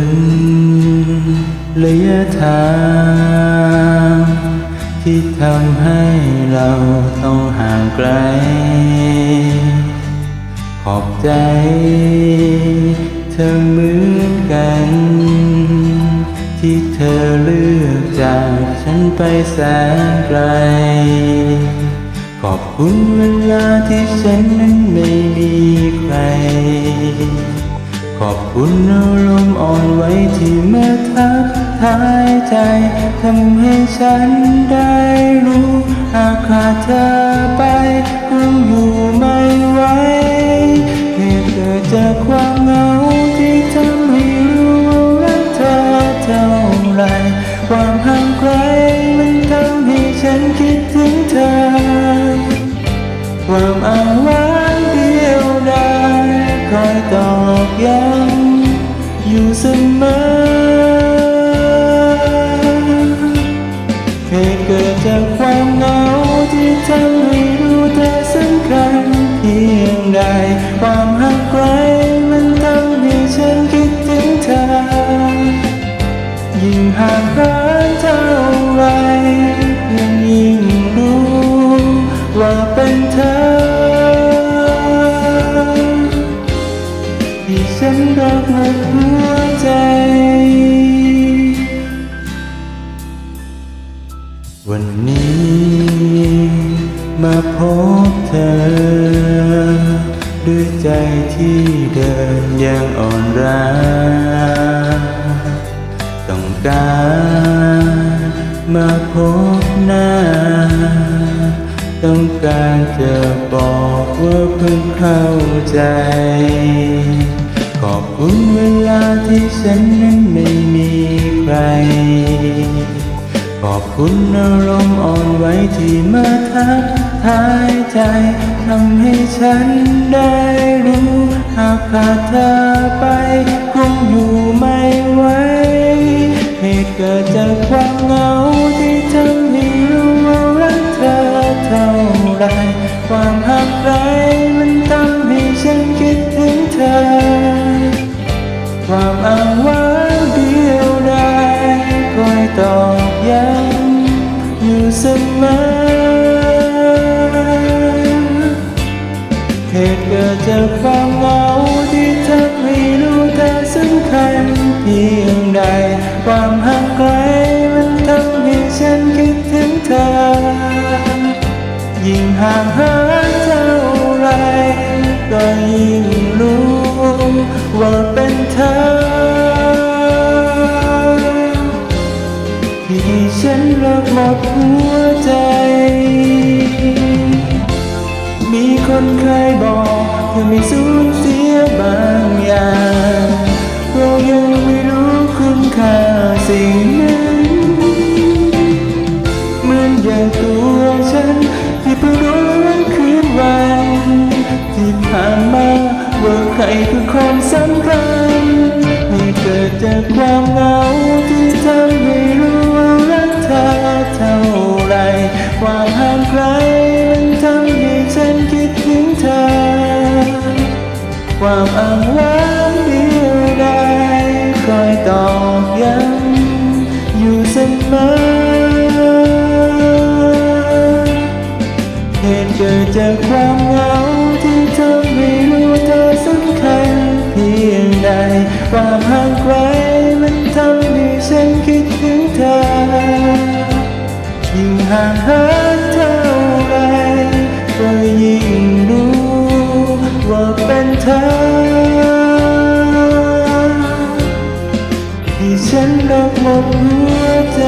นระยะทางที่ทำให้เราต้องห่างไกล ขอบใจเธอเหมือนกัน ที่เธอเลือกจากฉันไปแสนไกล ขอบคุณเวลาที่ฉันนั้นไม่มีใคร ขอบคุณอารมณ์อ่อนไหวที่มาทักทายใจทำให้ฉันได้รู้หากขาดเธอไป ยังอยู่เสมอ ใจที่เดินยังอ่อนล้าต้องการมาพบหน้า ต้องการจะบอกว่าเพิ่งเข้าใจ ขอบคุณเวลาที่ฉันนั้น คุณอารมณ์อ่อนไหวที่มาทักทายใจทำให้ฉันได้รู้หากขาดเธอไป คงอยู่ไม่ไหวเหตุเกิดจากความเหงาที่ทำให้รู้ว่ารักเธอเท่าไรความ เสมอเหตุเกิดจากความเหงาที่ทำให้รู้เธอสำคัญเพียงใดความห่างไกลมันทำให้ฉันคิดถึงเธอ ยิ่งห่างเหินเท่าไรก็ยิ่งรู้ว่าเป็นเธอ หมดหัวใจ มีคนเคยบอกเธอไม่สูญเสียบางอย่างเรายังไม่รู้คุณค่าสิ่งนั้นเหมือนอย่างตัวฉัน ที่เพิ่งรู้คืนวันที่ผ่านมาว่าใครคือคนสำคัญให้เกิดจากความเหงา ความอ้างว้างเดียวดายคอยตอกย้ำอยู่เสมอเหตุเกิดจากความเหงาที่ทำให้รู้เธอสำคัญเพียงใดความ ที่ฉันรักหมดหัวใจ